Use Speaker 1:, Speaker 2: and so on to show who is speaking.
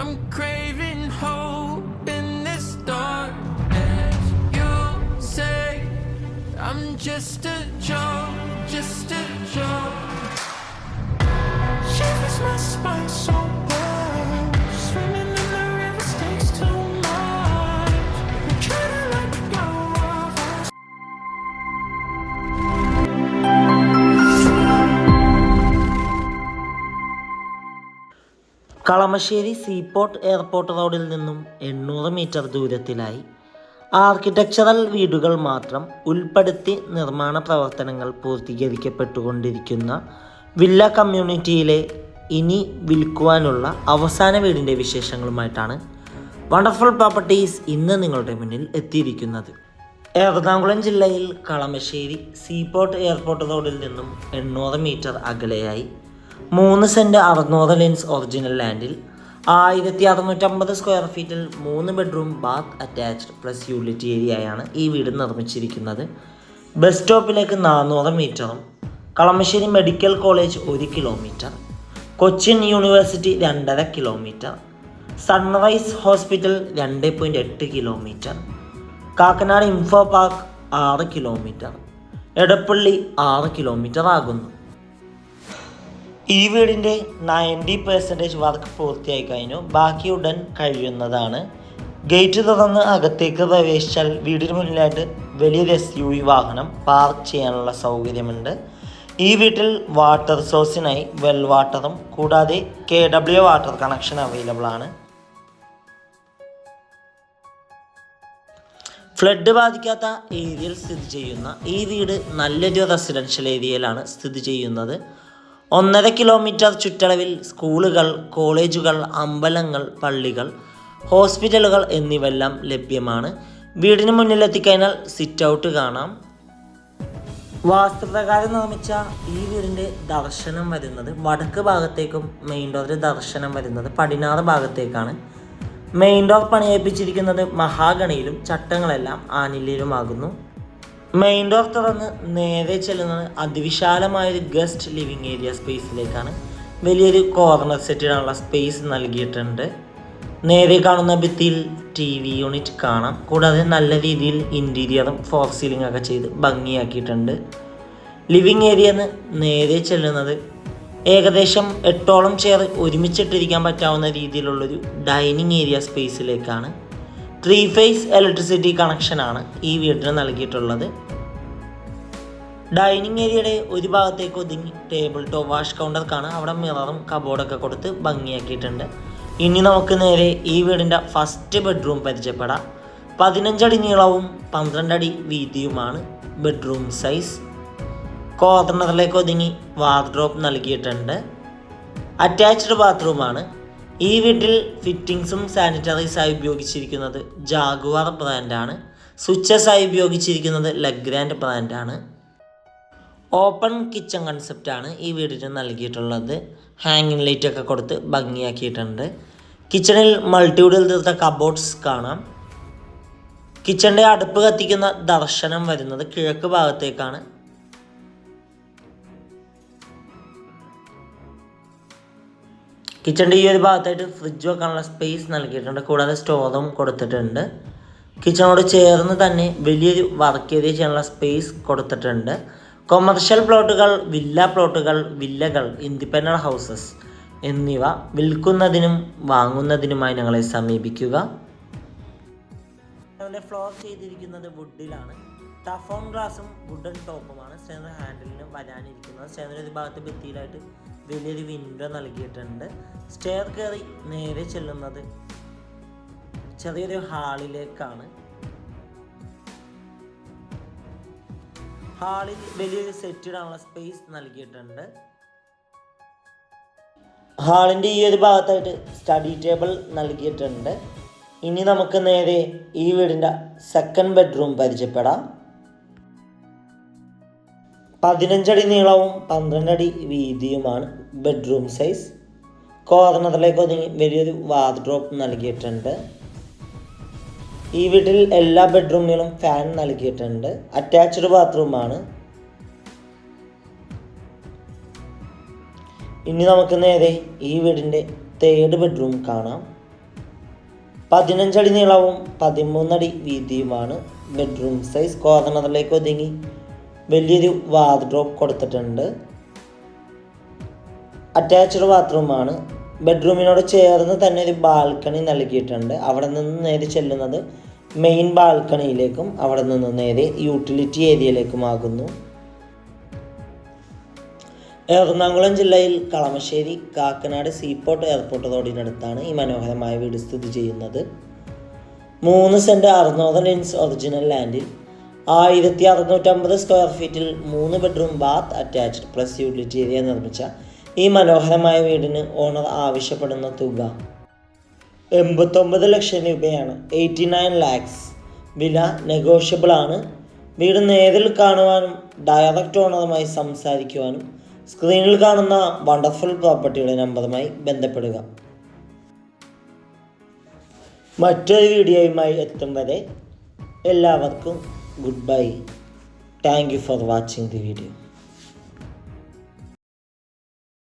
Speaker 1: I'm craving hope in this darkness. You say I'm just a joke, just a joke.
Speaker 2: Kalamassery seaport airport റോഡിൽ നിന്നും എണ്ണൂറ് metre ദൂരത്തിലായി architectural വീടുകൾ മാത്രം ഉൾപ്പെടുത്തി നിർമ്മാണ പ്രവർത്തനങ്ങൾ പൂർത്തീകരിക്കപ്പെട്ടുകൊണ്ടിരിക്കുന്ന വില്ല കമ്മ്യൂണിറ്റിയിലെ ഇനി വിൽക്കുവാനുള്ള അവസാന വീടിന്റെ വിശേഷങ്ങളുമായിട്ടാണ് വണ്ടർഫുൾ പ്രോപ്പർട്ടീസ് ഇന്ന് നിങ്ങളുടെ മുന്നിൽ എത്തിയിരിക്കുന്നത്. എറണാകുളം ജില്ലയിൽ കളമശ്ശേരി സീപോർട്ട് എയർപോർട്ട് റോഡിൽ നിന്നും എണ്ണൂറ് മീറ്റർ അകലെയായി മൂന്ന് സെന്റ് അറുന്നൂറ് ലെൻസ് ഒറിജിനൽ ലാൻഡിൽ ആയിരത്തി അറുന്നൂറ്റമ്പത് സ്ക്വയർ ഫീറ്റിൽ മൂന്ന് bedroom bath attached plus utility ഏരിയയാണ് ഈ വീട് നിർമ്മിച്ചിരിക്കുന്നത്. ബസ് സ്റ്റോപ്പിലേക്ക് നാനൂറ് മീറ്ററും കളമശ്ശേരി മെഡിക്കൽ കോളേജ് ഒരു കിലോമീറ്റർ കൊച്ചിൻ യൂണിവേഴ്സിറ്റി രണ്ടര കിലോമീറ്റർ സൺറൈസ് ഹോസ്പിറ്റൽ രണ്ട് പോയിന്റ് എട്ട് കിലോമീറ്റർ കാക്കനാട് ഇൻഫോ പാർക്ക് ആറ് കിലോമീറ്റർ എടപ്പള്ളി ആറ് കിലോമീറ്റർ ആകുന്നു. ഈ വീടിന്റെ നയന്റി പെർസെന്റേജ് വർക്ക് പൂർത്തിയായി കഴിഞ്ഞു. ബാക്കി ഉടൻ കഴിയുന്നതാണ്. ഗേറ്റ് തുറന്ന് അകത്തേക്ക് പ്രവേശിച്ചാൽ വീടിന് മുന്നിലായിട്ട് വലിയൊരു എസ് യു വി വാഹനം പാർക്ക് ചെയ്യാനുള്ള സൗകര്യമുണ്ട്. ഈ വീട്ടിൽ വാട്ടർ സോഴ്സിനായി വെൽ വാട്ടറും കൂടാതെ K W water connection available ആണ്. ഫ്ലഡ് ബാധിക്കാത്ത ഏരിയയിൽ സ്ഥിതി ചെയ്യുന്ന ഈ വീട് നല്ലൊരു റെസിഡൻഷ്യൽ ഏരിയയിലാണ് സ്ഥിതി ചെയ്യുന്നത്. ഒന്നര കിലോമീറ്റർ ചുറ്റളവിൽ സ്കൂളുകൾ കോളേജുകൾ അമ്പലങ്ങൾ പള്ളികൾ ഹോസ്പിറ്റലുകൾ എന്നിവയെല്ലാം ലഭ്യമാണ്. വീടിന് മുന്നിലെത്തിക്കഴിഞ്ഞാൽ സിറ്റ് ഔട്ട് കാണാം. വാസ്തുപ്രകാരം നിർമ്മിച്ച ഈ വീടിന്റെ ദർശനം വരുന്നത് വടക്ക് ഭാഗത്തേക്കും മെയിൻ ഡോറിൽ ദർശനം വരുന്നത് പടിഞ്ഞാറ് ഭാഗത്തേക്കാണ്. മെയിൻ ഡോർ പണിയേൽപ്പിച്ചിരിക്കുന്നത് മഹാഗണിയിലും ചട്ടങ്ങളെല്ലാം ആനിലയിലുമാകുന്നു മെയിൻ ഡോർ തുറന്ന് നേരെ ചെല്ലുന്നത് അതിവിശാലമായൊരു ഗസ്റ്റ് ലിവിങ് ഏരിയ സ്പേസിലേക്കാണ് വലിയൊരു കോർണർ സെറ്റിനുള്ള സ്പേസ് നൽകിയിട്ടുണ്ട്. നേരെ കാണുന്ന ഭിത്തിയിൽ ടി വി യൂണിറ്റ് കാണാം. കൂടാതെ നല്ല രീതിയിൽ ഇന്റീരിയറും ഫോർ സീലിംഗ് ഒക്കെ ചെയ്ത് ഭംഗിയാക്കിയിട്ടുണ്ട്. ലിവിങ് ഏരിയ നേരെ ചെല്ലുന്നത് ഏകദേശം എട്ടോളം ചെയർ ഒരുമിച്ചിട്ടിരിക്കാൻ പറ്റാവുന്ന രീതിയിലുള്ളൊരു ഡൈനിങ് ഏരിയ സ്പേസിലേക്കാണ് ത്രീ ഫേസ് ഇലക്ട്രിസിറ്റി കണക്ഷനാണ് ഈ വീട്ടിന് നൽകിയിട്ടുള്ളത്. ഡൈനിങ് ഏരിയയുടെ ഒരു ഭാഗത്തേക്ക് ഒതുങ്ങി ടേബിൾ ടോപ്പ് വാഷ് കൗണ്ടർ കാണാം. അവിടെ മിററും കബോർഡൊക്കെ കൊടുത്ത് ഭംഗിയാക്കിയിട്ടുണ്ട്. ഇനി നമുക്ക് നേരെ ഈ വീടിന്റെ ഫസ്റ്റ് ബെഡ്റൂം പരിചയപ്പെടാം. പതിനഞ്ചടി നീളവും പന്ത്രണ്ടടി വീതിയുമാണ് ബെഡ്റൂം സൈസ് കോർണറിലേക്ക് ഒതുങ്ങി വാർഡ്രോപ്പ് നൽകിയിട്ടുണ്ട്. അറ്റാച്ച്ഡ് ബാത്റൂമാണ് ഈ വീട്ടിൽ ഫിറ്റിങ്സും സാനിറ്ററീസായി ഉപയോഗിച്ചിരിക്കുന്നത് ജാഗ്വാർ ബ്രാൻഡാണ് സ്വിച്ചസായി ഉപയോഗിച്ചിരിക്കുന്നത് ലഗ്രാൻഡ് ബ്രാൻഡാണ് ഓപ്പൺ കിച്ചൺ കൺസെപ്റ്റാണ് ഈ വീടിന് നൽകിയിട്ടുള്ളത്. ഹാങ്ങിങ് ലൈറ്റ് ഒക്കെ കൊടുത്ത് ഭംഗിയാക്കിയിട്ടുണ്ട്. കിച്ചണിൽ മൾട്ടിവുഡിൽ തീർത്ത കബോർഡ്സ് കാണാം. കിച്ചണിന്റെ അടുപ്പ് കത്തിക്കുന്ന ദർശനം വരുന്നത് കിഴക്ക് ഭാഗത്തേക്കാണ്. കിച്ചണിന്റെ ഈ ഒരു ഭാഗത്തായിട്ട് ഫ്രിഡ്ജ് വെക്കാനുള്ള സ്പേസ് നൽകിയിട്ടുണ്ട്. കൂടാതെ സ്റ്റോറും കൊടുത്തിട്ടുണ്ട്. കിച്ചണോട് ചേർന്ന് തന്നെ വലിയൊരു വർക്ക് ഏരിയ ചെയ്യാനുള്ള സ്പേസ് കൊടുത്തിട്ടുണ്ട്. കൊമേർഷ്യൽ പ്ലോട്ടുകൾ വില്ല പ്ലോട്ടുകൾ വില്ലകൾ ഇൻഡിപെൻഡന്റ് ഹൗസസ് എന്നിവ വിൽക്കുന്നതിനും വാങ്ങുന്നതിനുമായി ഞങ്ങളെ സമീപിക്കുക. ഫ്ലോർ ചെയ്തിരിക്കുന്നത് വുഡിലാണ് ടഫോൺ ഗ്ലാസും വുഡൻ ടോപ്പുമാണ് സ്റ്റേനർ ഹാൻഡിലിന് വരാനിരിക്കുന്നത്. സ്റ്റേനർ ഒരു ഭാഗത്ത് ഭിത്തിയിലായിട്ട് വലിയൊരു വിൻഡോ നൽകിയിട്ടുണ്ട്. സ്റ്റെയർ കയറി നേരെ ചെല്ലുന്നത് ചെറിയൊരു ഹാളിലേക്കാണ് ഹാളിൽ വലിയൊരു സെറ്റ് ഇടാനുള്ള സ്പേസ് നൽകിയിട്ടുണ്ട്. ഹാളിന്റെ ഈ ഒരു ഭാഗത്തായിട്ട് സ്റ്റഡി ടേബിൾ നൽകിയിട്ടുണ്ട്. ഇനി നമുക്ക് നേരെ ഈ വീടിന്റെ സെക്കൻഡ് ബെഡ്റൂം പരിചയപ്പെടാം. പതിനഞ്ചടി നീളവും പന്ത്രണ്ടടി വീതിയുമാണ് ബെഡ്റൂം സൈസ് കോർണറിലേക്ക് ഒതുങ്ങി വലിയൊരു വാർഡ്രോപ്പ് നൽകിയിട്ടുണ്ട്. ഈ വീട്ടിൽ എല്ലാ ബെഡ്റൂമിലും ഫാൻ നൽകിയിട്ടുണ്ട്. അറ്റാച്ച്ഡ് ബാത്റൂമാണ് ഇനി നമുക്ക് നേരെ ഈ വീടിന്റെ തേർഡ് ബെഡ്റൂം കാണാം. പതിനഞ്ചടി നീളവും പതിമൂന്നടി വീതിയുമാണ് ബെഡ്റൂം സൈസ് കോർണറിലേക്ക് ഒതുങ്ങി വലിയൊരു വാർഡ്രോബ് കൊടുത്തിട്ടുണ്ട്. അറ്റാച്ച്ഡ് ബാത്റൂമാണ് ബെഡ്റൂമിനോട് ചേർന്ന് തന്നെ ഒരു ബാൽക്കണി നൽകിയിട്ടുണ്ട്. അവിടെ നിന്ന് നേരെ ചെല്ലുന്നത് മെയിൻ ബാൽക്കണിയിലേക്കും അവിടെ നിന്ന് നേരെ യൂട്ടിലിറ്റി ഏരിയയിലേക്കും ഏരിയയിലേക്കുമാകുന്നു എറണാകുളം ജില്ലയിൽ കളമശ്ശേരി കാക്കനാട് സീപോർട്ട് എയർപോർട്ട് റോഡിനടുത്താണ് ഈ മനോഹരമായ വീട് സ്ഥിതി ചെയ്യുന്നത്. മൂന്ന് സെന്റ് അറുന്നൂറ് ഇൻസ് ഒറിജിനൽ ലാൻഡിൽ ആയിരത്തി അറുന്നൂറ്റമ്പത് സ്ക്വയർ ഫീറ്റിൽ മൂന്ന് bedroom bath attached plus utility area നിർമ്മിച്ച ഈ മനോഹരമായ വീടിന് ഓണർ ആവശ്യപ്പെടുന്ന തുക എൺപത്തൊമ്പത് ലക്ഷം രൂപയാണ്. എയ്റ്റി നയൻ ലാക്സ് വില നെഗോഷ്യബിൾ ആണ്. വീട് നേരിൽ കാണുവാനും ഡയറക്റ്റ് ഓണറുമായി സംസാരിക്കുവാനും സ്ക്രീനിൽ കാണുന്ന വണ്ടർഫുൾ പ്രോപ്പർട്ടിയുടെ നമ്പറുമായി ബന്ധപ്പെടുക. മറ്റൊരു വീഡിയോയുമായി എത്തും വരെ എല്ലാവർക്കും goodbye. Thank you for watching the video.